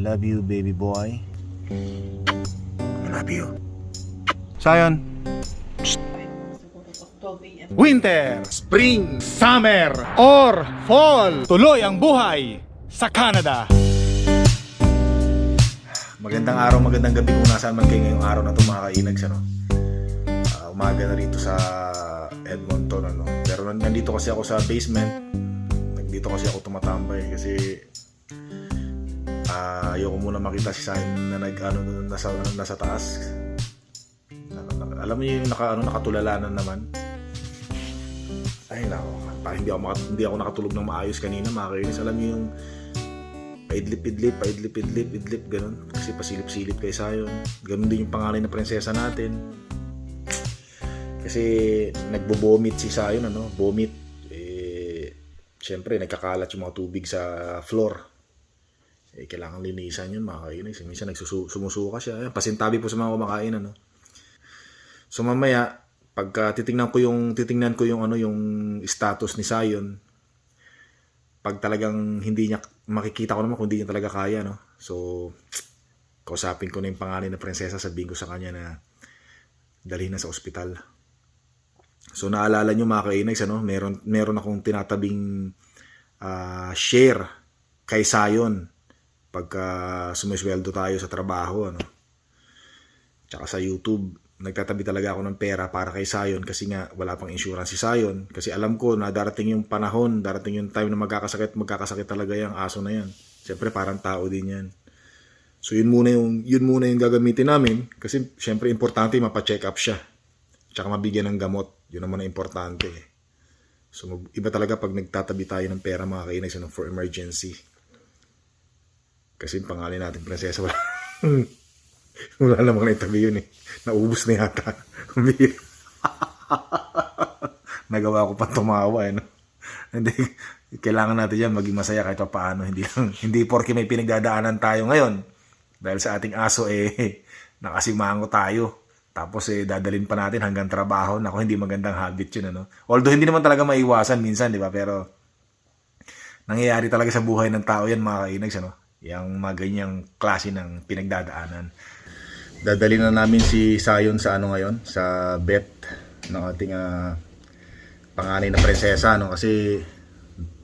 love you, baby boy. I love you. Sayon. Winter, Spring, Summer, or Fall. Tuloy ang buhay sa Canada. Magandang araw, magandang gabi kung nasaan man kayo ngayong araw na ito mga kainags. Ano? Ah, umaga na rito sa Edmonton. Ano? Pero nan- nandito kasi ako sa basement. Nandito kasi ako tumatambay kasi ah, ayoko muna makita si Sahin na nag, ano, nasa, nasa taas. Alam mo yung naka, ano, nakatulalanan naman. Ay nako, parang hindi ako, makat- hindi ako nakatulog ng maayos kanina mga kainis. Alam niyo yung paidlip-idlip, paidlip-idlip, idlip, ganun. Kasi pasilip-silip kay Sayon. Ganun din yung pangalan na prinsesa natin. Kasi nagbo-vomit si Sayon, ano, vomit. Eh, syempre, nagkakalat yung mga tubig sa floor. Eh, kailangan linisan yun, mga kainis. Minsan nagsusu- sumusuka siya. Ayan, pasintabi po sa mga kumakain, ano. So mamaya, pagka titingnan ko yung titingnan ko yung ano yung status ni Sayon, pag talagang hindi niya makikita ko naman kung hindi niya talaga kaya no. So kausapin ko na yung pangalan na prinsesa, sabihin ko sa kanya na dalhin na sa ospital. So naalala niyo mga kainags ano, meron meron akong tinatabing ah, share kay Sayon pagka sumisweldo tayo sa trabaho ano. Tsaka sa YouTube, nagtatabi talaga ako ng pera para kay Sayon kasi nga wala pang insurance si Sayon. Kasi alam ko na darating yung panahon, darating yung time na magkakasakit, magkakasakit talaga yung aso na yan. Siyempre parang tao din yan. So yun muna yung yun muna yung gagamitin namin kasi siyempre importante mapa-check up siya. Tsaka mabigyan ng gamot. Yun naman ang importante. eh. So iba talaga pag nagtatabi tayo ng pera mga kainis for emergency. Kasi pangalan natin prinsesa wala. wala namang naitabi yun eh. Naubos na yata. Nagawa ko pa tumawa eh. No? Hindi, kailangan natin yan maging masaya kahit pa paano. Hindi, lang, hindi porke may pinagdadaanan tayo ngayon. Dahil sa ating aso eh, nakasimango tayo. Tapos eh, dadalin pa natin hanggang trabaho. Nako, hindi magandang habit yun. Ano? Although hindi naman talaga maiwasan minsan, di ba? Pero nangyayari talaga sa buhay ng tao yan mga kainags. Ano? Yung mga ganyang klase ng pinagdadaanan. Dadali na namin si Sayon sa ano ngayon, sa vet ng ating ah, panganay na prinsesa no kasi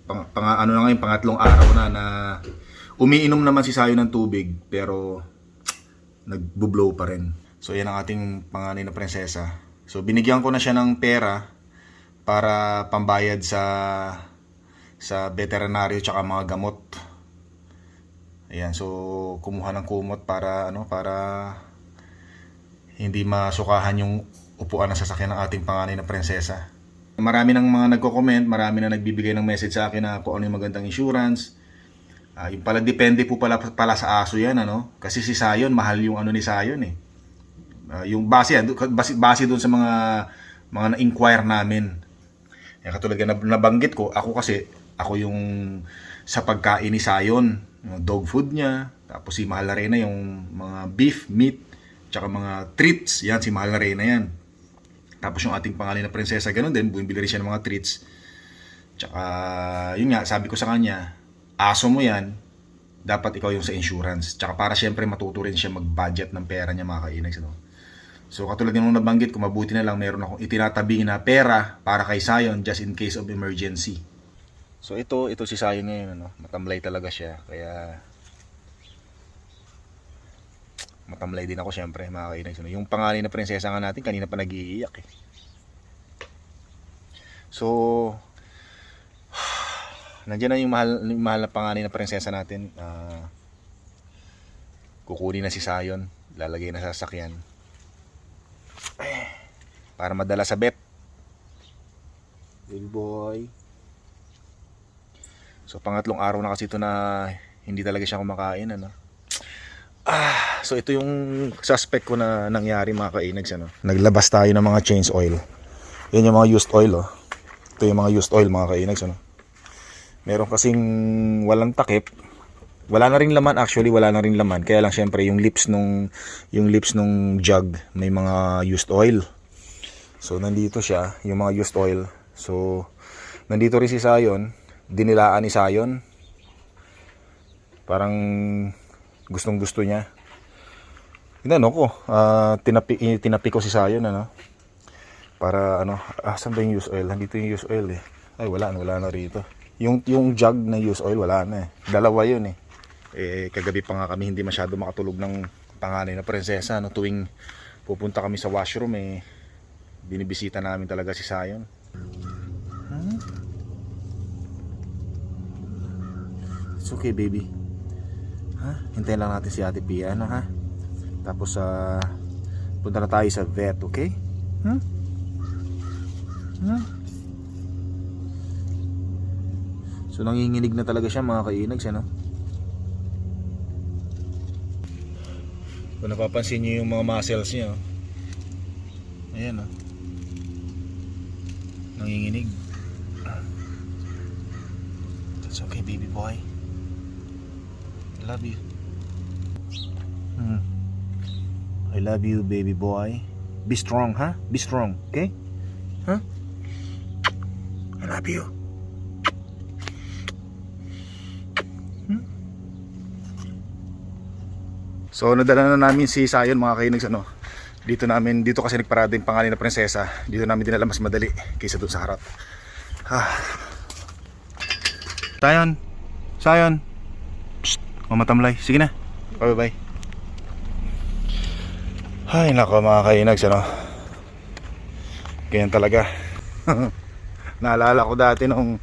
pang, pang- ano na ngayon pangatlong araw na na umiinom naman si Sayon ng tubig pero nagbo-blow pa rin. So yan ang ating panganay na prinsesa. So binigyan ko na siya ng pera para pambayad sa sa veterinaryo tsaka mga gamot. Ayan, so kumuha ng kumot para ano para hindi masukahan yung upuan ng sasakyan ng ating panganay na prinsesa. Marami ng mga nagko-comment, marami na nagbibigay ng message sa akin na kung ano yung magandang insurance. Ah, yung pala depende po pala, pala sa aso yan ano. Kasi si Sayon, mahal yung ano ni Sayon eh. Ah, yung base yan, base, base doon sa mga mga na-inquire namin. Yan katulad na nabanggit ko, ako kasi ako yung sa pagkain ni Sayon, dog food niya, tapos si Mahal na yung mga beef, meat, tsaka mga treats, yan si Mahal na yan. Tapos yung ating pangalan na prinsesa, ganun din, bumibili rin siya ng mga treats. Tsaka, yun nga, sabi ko sa kanya, aso mo yan, dapat ikaw yung sa insurance. Tsaka para syempre matuto rin siya mag-budget ng pera niya mga kainags. No? So katulad ng nung nabanggit ko, mabuti na lang meron akong itinatabi na pera para kay Sayon just in case of emergency. So ito, ito si Sayon ngayon, ano? matamlay talaga siya. Kaya matamlay din ako syempre mga kainags. No? Yung pangalan na prinsesa nga natin, kanina pa nag-iiyak eh. So, nandiyan na yung mahal, yung mahal na pangalan na prinsesa natin. Ah, kukunin na si Sayon, lalagay na sa sasakyan. Para madala sa bet. Baby boy. So pangatlong araw na kasi ito na hindi talaga siya kumakain ano. Ah, so ito yung suspect ko na nangyari mga kainags ano. Naglabas tayo ng mga change oil. Yan yung mga used oil oh. Ito yung mga used oil mga kainags ano. Meron kasing walang takip. Wala na rin laman actually, wala na rin laman. Kaya lang syempre yung lips nung yung lips nung jug may mga used oil. So nandito siya, yung mga used oil. So nandito rin si Sayon, dinilaan ni Sayon. Parang Gustong gusto niya. Inano ko, ah, tinapi, tinapi ko si Sayon, ano. Para ano, ah, saan ba yung use oil? Nandito yung use oil eh. Ay, wala na, wala na rito. Yung, yung jug na use oil, wala na eh. Dalawa yun eh. Eh, kagabi pa nga kami hindi masyado makatulog ng panganay na prinsesa, no. Tuwing pupunta kami sa washroom eh, binibisita namin talaga si Sayon. It's okay, baby. Ha? Hintayin lang natin si Ate Pia, ano ha? Tapos sa punta na tayo sa vet, okay? Hmm? Hmm? So nanginginig na talaga siya mga kainags, ano? Kung napapansin niyo yung mga muscles niya, oh. Ayan, oh. Nanginginig. It's okay, baby boy. I love you. Hmm. I love you, baby boy. Be strong, huh? Be strong, okay? Huh? I love you. Hmm? So, nadala na namin si Sayon, mga kainags, ano? Dito namin, dito kasi nagparada yung pangalan na prinsesa. Dito namin dinala mas madali kaysa doon sa harap. Ah. Sayon. Sayon. Mamatamlay. Sige na. Bye-bye. Ay, nako mga kainags, ano? Ganyan talaga. Naalala ko dati nung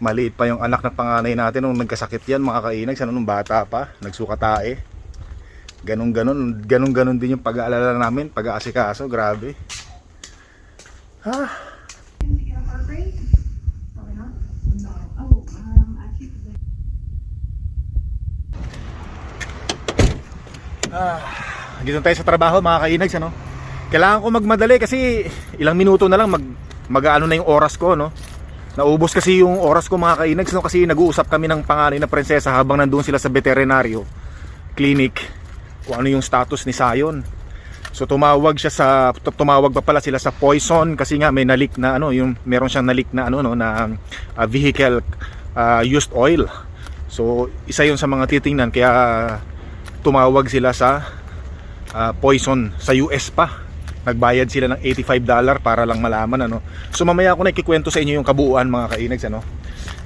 maliit pa yung anak ng panganay natin nung nagkasakit yan mga kainags, ano, nung bata pa, nagsukatae. Ganun ganon, ganun ganon din yung pag-aalala namin, pag-aasikaso, grabe. Ah, dito tayo sa trabaho mga kainags, ano? Kailangan ko magmadali kasi ilang minuto na lang mag mag-ano na yung oras ko, no? Naubos kasi yung oras ko mga kainags, no? Kasi nag-uusap kami ng panganay na prinsesa habang nandoon sila sa veterinaryo clinic kung ano yung status ni Sayon. So tumawag siya sa tu- tumawag pa pala sila sa poison kasi nga may nalik na ano yung meron siyang nalik na ano no na uh, vehicle uh, used oil. So isa yun sa mga titingnan kaya tumawag sila sa uh, poison sa US pa. Nagbayad sila ng 85 dollar para lang malaman ano. So mamaya ako na ikikwento sa inyo yung kabuuan mga kainags ano.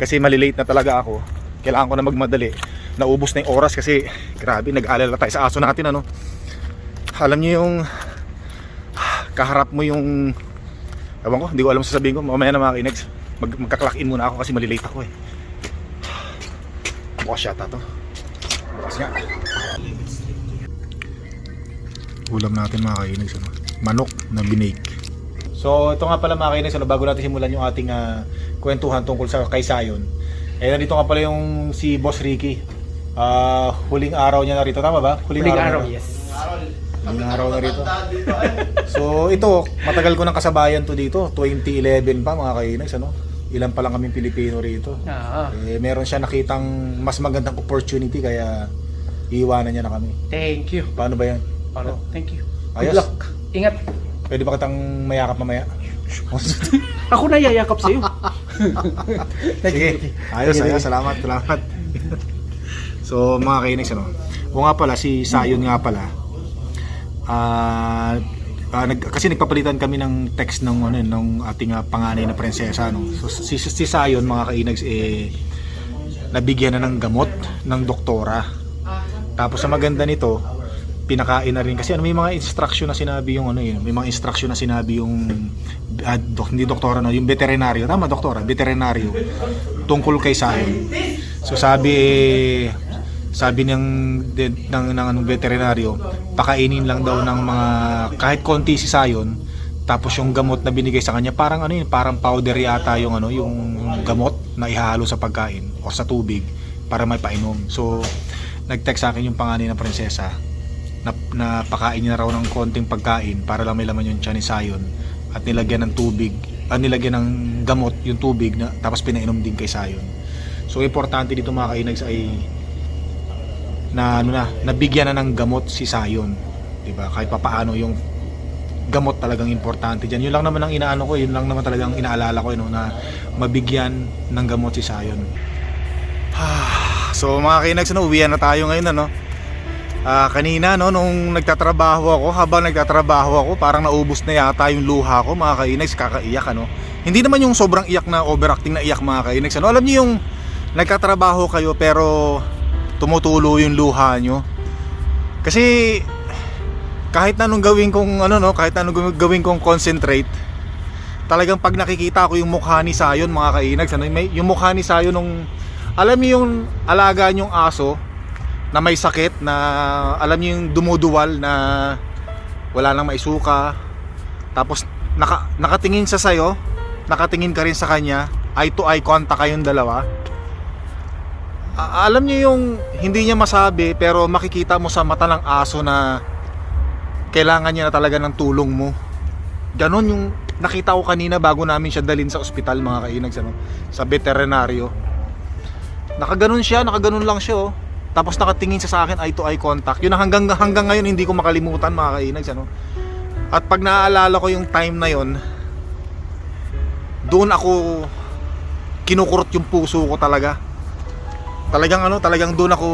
Kasi malilate na talaga ako. Kailangan ko na magmadali. Naubos na yung oras kasi grabe nag-alala tayo sa aso natin ano. Alam niyo yung kaharap mo yung Ewan ko, hindi ko alam sasabihin ko. Mamaya na mga kainags. Mag magka-clock in muna ako kasi malilate ako eh. Bukas yata to. Bukas nga. Ulam natin mga kainags. Ano? Manok na binig. So ito nga pala mga kainags. Ano, bago natin simulan yung ating ah, kwentuhan tungkol sa kay Sayon. Eh nandito nga pala yung si Boss Ricky. Ah, huling araw niya na rito. Tama ba? Huling araw, na- yes. Huling araw na rito. So ito, matagal ko ng kasabayan to dito. 2011 pa mga kainags. Ano? Ilan pa lang kaming Pilipino rito. Ah, Eh, meron siya nakitang mas magandang opportunity kaya iiwanan niya na kami. thank you. Paano ba yan? Paano? Thank you. Ayos. Good luck. Ingat. Pwede ba kitang mayakap mamaya? Ako na yayakap sa'yo. Sige. Ayos, ayos. Salamat, salamat. so, mga kainis, ano? O nga pala, si Sayon nga pala. Ah... ah, nag, kasi nagpapalitan kami ng text ng ano ng ating ah, panganay na prinsesa no. So si, si Sayon mga kainags eh nabigyan na ng gamot ng doktora. Tapos sa maganda nito, pinakain na rin kasi ano may mga instruction na sinabi yung ano yun, may mga instruction na sinabi yung ah, dok, hindi doktora na, yung veterinaryo, tama doktora, veterinaryo tungkol kay Sayon. So sabi eh, sabi ng de, ng, ng anong veterinaryo, pakainin lang daw ng mga kahit konti si Sayon tapos yung gamot na binigay sa kanya parang ano yun, parang powder yata yung ano, yung gamot na ihalo sa pagkain o sa tubig para may painom. So nag-text sa akin yung panganay ng prinsesa na, na pakain niya raw ng konting pagkain para lang may laman yung tiyan ni Sayon at nilagyan ng tubig ah, nilagyan ng gamot yung tubig na, tapos pinainom din kay Sayon so importante dito mga kainags ay na ano na nabigyan na ng gamot si Sayon 'di ba? Kahit papaano yung gamot talagang importante diyan yun lang naman ang inaano ko yun lang naman talagang inaalala ko yun, no, na mabigyan ng gamot si Sayon so mga kainags ano uwian na tayo ngayon ano Ah, kanina no nung nagtatrabaho ako, habang nagtatrabaho ako, parang naubos na yata yung luha ko, mga kainags, kakaiyak ano. Hindi naman yung sobrang iyak na overacting na iyak mga kainags. Ano, alam niyo yung nagtatrabaho kayo pero tumutulo yung luha nyo. Kasi kahit na anong gawin kong ano no, kahit na anong gawin kong concentrate, talagang pag nakikita ko yung mukha ni Sayon mga kainags, ano, may, yung mukha ni Sayon nung alam niyo yung alaga niyong aso na may sakit na alam niyo yung dumuduwal na wala nang maisuka. Tapos naka, nakatingin sa sayo nakatingin ka rin sa kanya eye to eye contact kayong dalawa. A- alam niyo yung hindi niya masabi pero makikita mo sa mata ng aso na kailangan niya na talaga ng tulong mo. Ganon yung nakita ko kanina bago namin siya dalhin sa ospital mga kainags ano, sa veterinaryo. Nakaganon siya nakaganon lang siya oh. Tapos nakatingin siya sa akin eye to eye contact. Yun ang hanggang hanggang ngayon hindi ko makalimutan mga kainags ano. At pag naaalala ko yung time na yon, doon ako kinukurot yung puso ko talaga. Talagang ano, talagang doon ako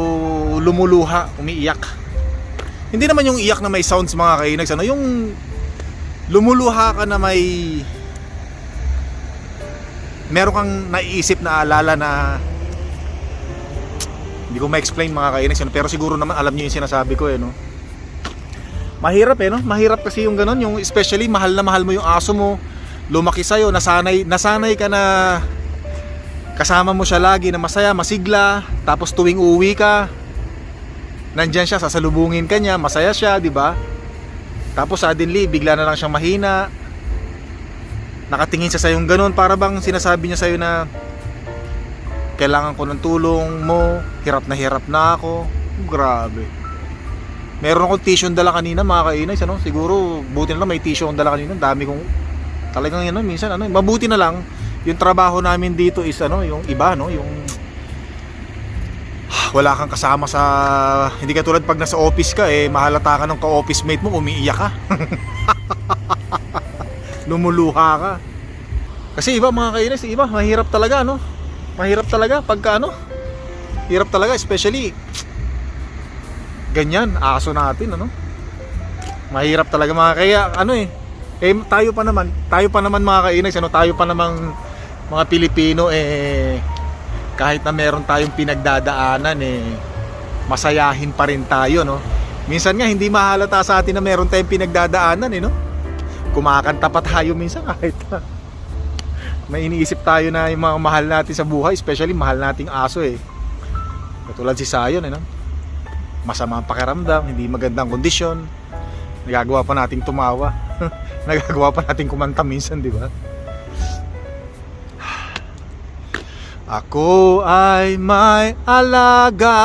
lumuluha, umiiyak. Hindi naman yung iyak na may sounds mga kainags ano, yung lumuluha ka na may meron kang naiisip na alala na hindi ko ma-explain mga kainags ano, pero siguro naman alam niyo yung sinasabi ko eh no. Mahirap eh no, mahirap kasi yung ganun, yung especially mahal na mahal mo yung aso mo, lumaki sa'yo, nasanay, nasanay ka na kasama mo siya lagi na masaya, masigla, tapos tuwing uwi ka, nandyan siya, sasalubungin ka niya, masaya siya, di ba? Tapos suddenly, bigla na lang siyang mahina, nakatingin siya sa'yo yung ganun, para bang sinasabi niya sa'yo na kailangan ko ng tulong mo, hirap na hirap na ako. Grabe. Meron akong tissue dala kanina mga kainags, ano? Siguro buti na lang may tissue akong dala kanina. Ang dami kong talagang ano, minsan ano, mabuti na lang yung trabaho namin dito is ano, yung iba no, yung wala kang kasama sa hindi ka tulad pag nasa office ka eh mahalata ka ng ka-office mate mo umiiyak ka lumuluha ka kasi iba mga kainis iba mahirap talaga no mahirap talaga pagka ano hirap talaga especially ganyan aso natin ano? Mahirap talaga mga kaya ano eh eh tayo pa naman tayo pa naman mga kainags ano tayo pa namang mga Pilipino eh kahit na meron tayong pinagdadaanan eh masayahin pa rin tayo no? Minsan nga hindi mahalata sa atin na meron tayong pinagdadaanan eh no? Kumakanta pa tayo minsan kahit may iniisip tayo na yung mga mahal natin sa buhay especially mahal nating aso eh. Katulad si Sayon eh masama ang pakiramdam hindi magandang kondisyon. Nagagawa pa nating tumawa. Nagagawa pa nating kumanta minsan di ba? Ako ay may alaga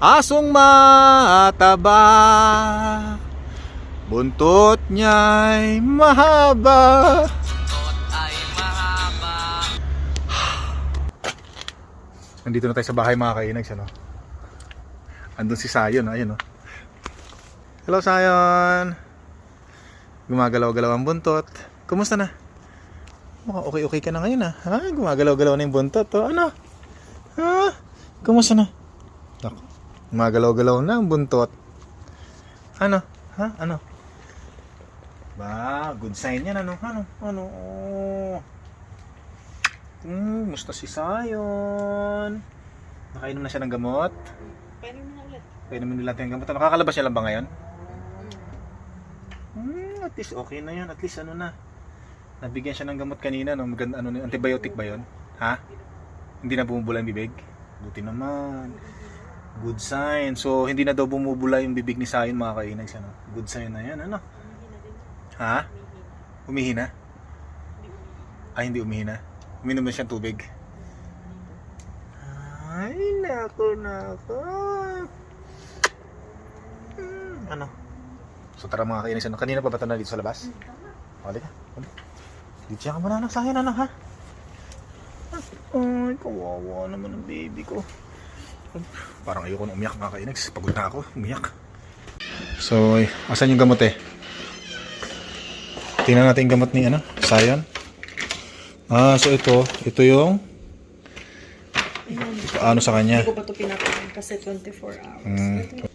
Asong mataba. Buntot niya'y mahaba Nandito na tayo sa bahay mga kainags ano? Andun si Sayon ayun oh. Hello Sayon Gumagalaw-galaw ang buntot Kumusta na? Mukhang okay-okay ka na ngayon ah. Ha? Gumagalaw-galaw na yung buntot. Oh. Ano? Ha? Kumusta na? Ako. Gumagalaw-galaw na ang buntot. Ano? Ha? Ano? Ba, good sign yan. Ano? Ano? Ano? Oh. Hmm, musta si Sayon? Nakainom na siya ng gamot? Pwede mo na ulit. Painumin nila natin ng gamot. Nakakalabas niya lang ba ngayon? Hmm, at least okay na yun. At least ano na. Nabigyan siya ng gamot kanina, no? Maganda, ano, antibiotic ba yon? Ha? Hindi na bumubula yung bibig? Buti naman. Good sign. So, hindi na daw bumubula yung bibig ni Sayon mga kainags. Ano? Good sign na yan, ano? Ha? Umihina? Ay, hindi umihina. Uminom na siyang tubig. Ay, nako, nako. Hmm, ano? So, tara mga kainags. Ano? Kanina pa ba na dito sa labas? O, ka. Dito ka muna anak sa akin, anak, ha? Ay, kawawa naman ang baby ko. Parang ayoko na umiyak mga kainags. Pagod na ako, umiyak. So, ay, asan yung gamot eh? Tingnan natin yung gamot ni, ano, Sayon. Ah, so ito, ito yung ano sa kanya. Hindi ko pa ito pinakain kasi 24 hours. Mm. Ito,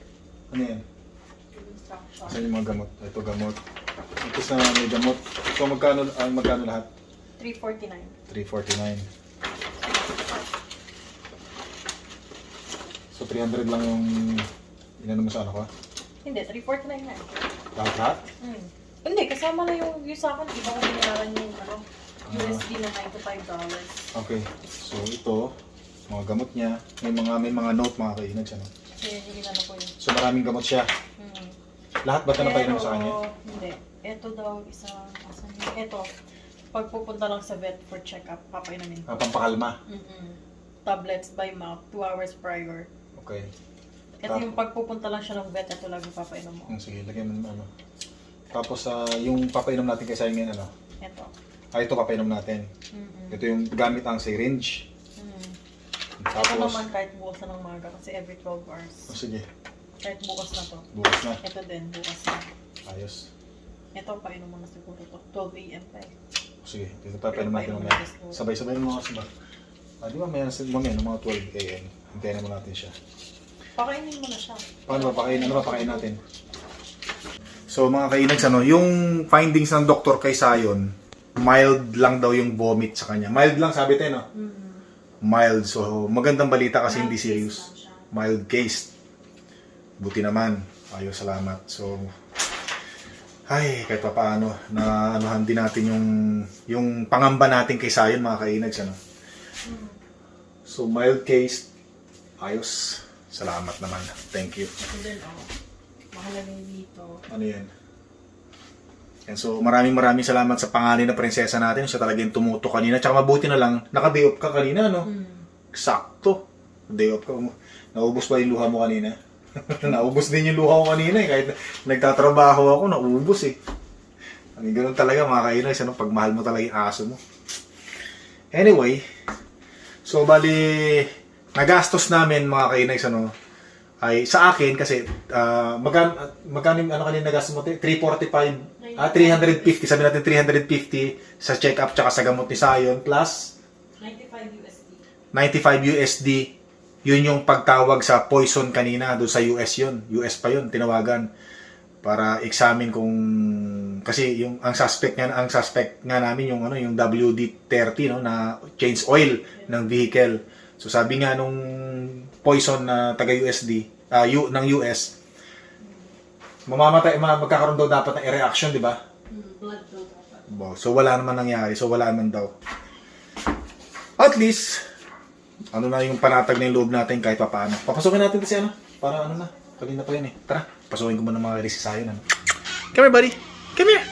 Saan yung mga gamot? Ito gamot. Ito sa may gamot. So magkano, ah, magkano lahat? 349. 349. So 300 lang yung inano mo sa ano ko? Hindi, 349 na. Lahat lahat? Hmm. Hindi, kasama na yung, yung sa akin, iba ko binayaran yung ano, USD na $95. Okay. So ito, mga gamot niya. May mga may mga note mga kainags ano. Kaya yung inano ko yun. So maraming gamot siya. Hmm. Lahat ba ito napainom sa kanya? Hindi. Ito daw, isa, asan yun? Ito, pag pupunta lang sa vet for check-up, papainumin ko. Ah, pampakalma. Mm-mm. Tablets by mouth, 2 hours prior. Okay. Ito Tap- yung pagpupunta lang siya ng vet, ito yung papainom mo. Hmm, sige, lagyan mo ng ano. Tapos ah, yung papainom natin kay Simon ano. Ito. Ah, ito papainom natin. Mm-mm. Ito yung gamit ang syringe. Mm. Ito Tapos, naman kahit bukas na ng maga kasi every 12 hours. oh, sige, Kahit bukas na to. bukas na. Ito din, bukas na. Ayos. Ito, painom mo na siguro to. 12 a.m. pa eh. Sige, dito papainom natin mamaya. Sabay-sabay mo mga sabay. Ah, di ba may mamaya ng mga 12 a.m. Hintayin na mo natin siya. Pakainin mo na siya. Paano ba pakain? Ano ba pakain natin? So mga kainags, ano, yung findings ng doktor kay Sayon, mild lang daw yung vomit sa kanya. Mild lang sabi tayo, no? Mm-hmm. Mild. So magandang balita kasi hindi serious. Mild case. Buti naman. Ayos, salamat. So, ay, kahit pa paano, na anuhan din natin yung, yung pangamba natin kay Sayon, mga kainags, ano? So, mild case. Ayos. Salamat naman. Thank you. Ito din, oh. Mahalagay dito. ano yan. And so, maraming maraming salamat sa pangalan na prinsesa natin. Siya talagang tumuto kanina. Tsaka mabuti na lang, naka-day off ka kanina, no? Mm. Sakto. Day off ka. Naubos ba yung luha mo kanina? naubos din yung luha ko kanina eh. Kahit nagtatrabaho ako, naubos eh. Ang ganun talaga mga kainis, ano, pag mahal mo talaga yung aso mo. Anyway, so bali, nagastos namin mga kainis, ano, ay sa akin kasi uh, magkano magkano yung ano kanina nagastos mo 345 ah 350 sabi natin 350 sa check-up tsaka sa gamot ni Sayon plus 95 USD. 95 USD yun yung pagtawag sa poison kanina doon sa US yun. US pa yun tinawagan para examine kung kasi yung ang suspect nga ang suspect nga namin yung ano yung WD-30 no na change oil ng vehicle. So sabi nga nung poison na taga USD ah U, ng US mamamatay ma, magkakaroon daw dapat ng reaction di ba blood daw dapat. Bo, So wala naman nangyari. So wala naman daw. At least, ano na yung panatag na yung loob natin kahit pa paano. Papasukin natin kasi ano. Para ano na. Kanina pa yun eh. Tara, pasukin ko muna mga kailis si Sayon. Ano. Come here, buddy. Come here.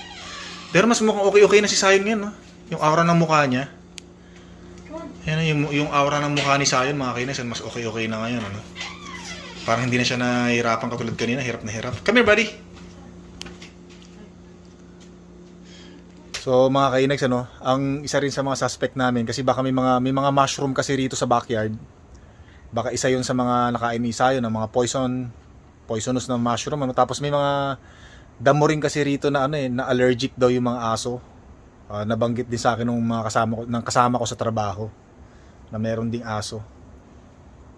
Pero mas mukhang okay-okay na si Sayon ngayon. No? Yung aura ng mukha niya. Come on. Yan yung, yung aura ng mukha ni Sayon, mga kainis, mas okay-okay na ngayon. Ano? Parang hindi na siya nahihirapan katulad kanina. Hirap na hirap. Come here, buddy. So mga kainags ano, ang isa rin sa mga suspect namin kasi baka may mga may mga mushroom kasi rito sa backyard. Baka isa 'yun sa mga nakain ni Isayo ng mga poison poisonous na mushroom ano tapos may mga damo rin kasi rito na ano eh na allergic daw yung mga aso. Ah, nabanggit din sa akin ng mga kasama ko ng kasama ko sa trabaho na meron ding aso.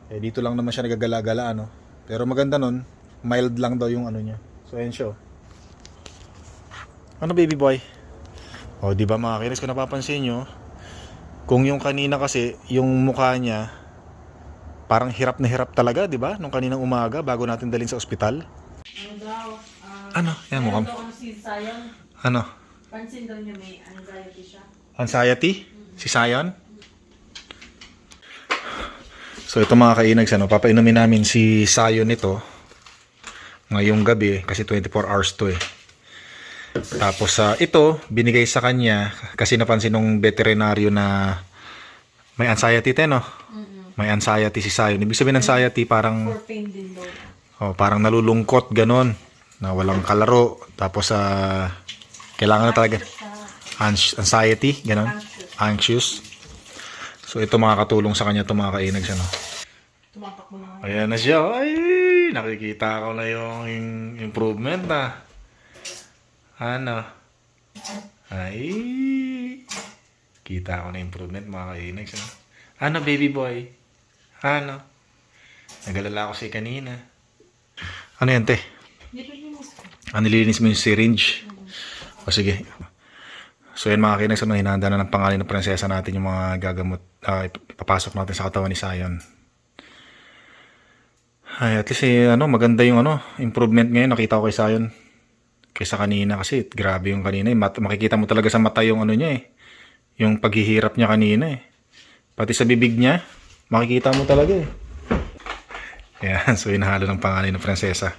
Eh dito lang naman siya nagagala-gala ano. Pero maganda nun, mild lang daw yung ano niya. So ayan siya. oh. Ano baby boy? O, di ba mga kinis, kung napapansin nyo, kung yung kanina kasi, yung mukha niya, parang hirap na hirap talaga, di ba? Nung kaninang umaga, bago natin dalhin sa ospital. Ano daw? ah, Ano? Yan, mukhang, ano si Sayon. ano? Pansin daw niya may anxiety siya. Anxiety? Si Sayon? So, ito mga kainags, ano, papainumin namin si Sayon nito ngayong gabi, kasi 24 hours to eh. Tapos sa ito, binigay sa kanya kasi napansin nung veterinaryo na may anxiety te, no? May anxiety si Sayon. Ibig sabihin anxiety parang oh, parang nalulungkot ganon na walang kalaro. Tapos sa kailangan na talaga anxiety, ganon. Anxious. So ito makakatulong sa kanya ito mga kainag siya, no? tumatakbo na nga. Ayan na siya. Ay, nakikita ko na yung, improvement na. Ano? Ay, kita ko na improvement mga kainags. Ano? ano, baby boy? Ano? Nagalala ko si kanina. Ano yan, te? Nililimos ko. Ah, nililinis mo yung syringe. O sige. So yan mga sa mga hinahanda na ng pangalan ng prinsesa natin yung mga gagamot, ah, ipapasok natin sa katawan ni Sion. Ay, at least eh, ano, maganda yung ano, improvement ngayon, nakita ko kay Sion. Kaysa kanina kasi, grabe yung kanina. Eh. Mat- makikita mo talaga sa mata yung ano niya eh. Yung paghihirap niya kanina eh. Pati sa bibig niya, makikita mo talaga eh. Yan, so inahalo ng pangalan ng prinsesa.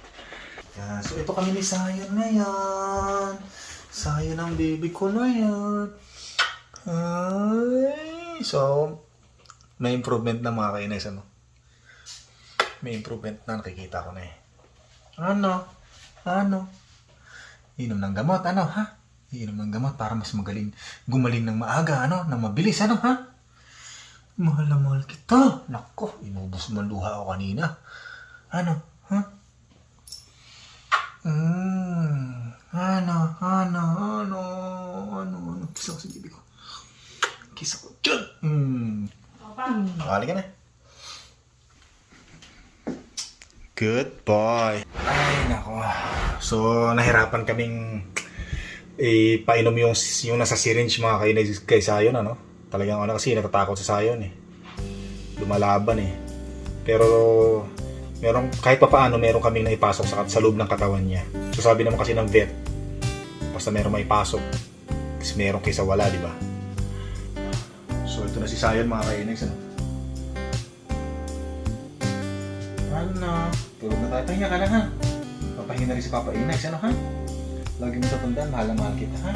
Yan, so ito kami ni Sion na yan. Sion ang baby ko na yan. Ay, so, may improvement na mga kainis, ano? May improvement na nakikita ko na eh. Ano? Ano? Inom ng gamot, ano, ha? Inom ng gamot para mas magaling, gumaling ng maaga, ano, ng mabilis, ano, ha? Mahal na mahal kita. Nako, inubos mo luha ko kanina. Ano, ha? Mm, ano, ano, ano, ano, ano, kiss ako sa bibig ko. Kiss ako dyan. Mm. Nakali ka na. Good boy. Ay, nako. So, nahirapan kaming ipainom yung, yung nasa syringe mga kay, kay Sayon, ano? Talagang ano kasi, natatakot sa Sayon eh. Lumalaban eh. Pero, meron, kahit pa paano, meron kaming naipasok sa, sa loob ng katawan niya. So, sabi naman kasi ng vet, basta meron maipasok, kasi meron kaysa wala, di ba? So, ito na si Sayon mga kainex, ano? Ano? Tulog na tayo. Pahinga ka na ha. Papahinga na rin si Papa Inex, ano ha? Lagi mo sa tandaan, mahal na mahal kita ha.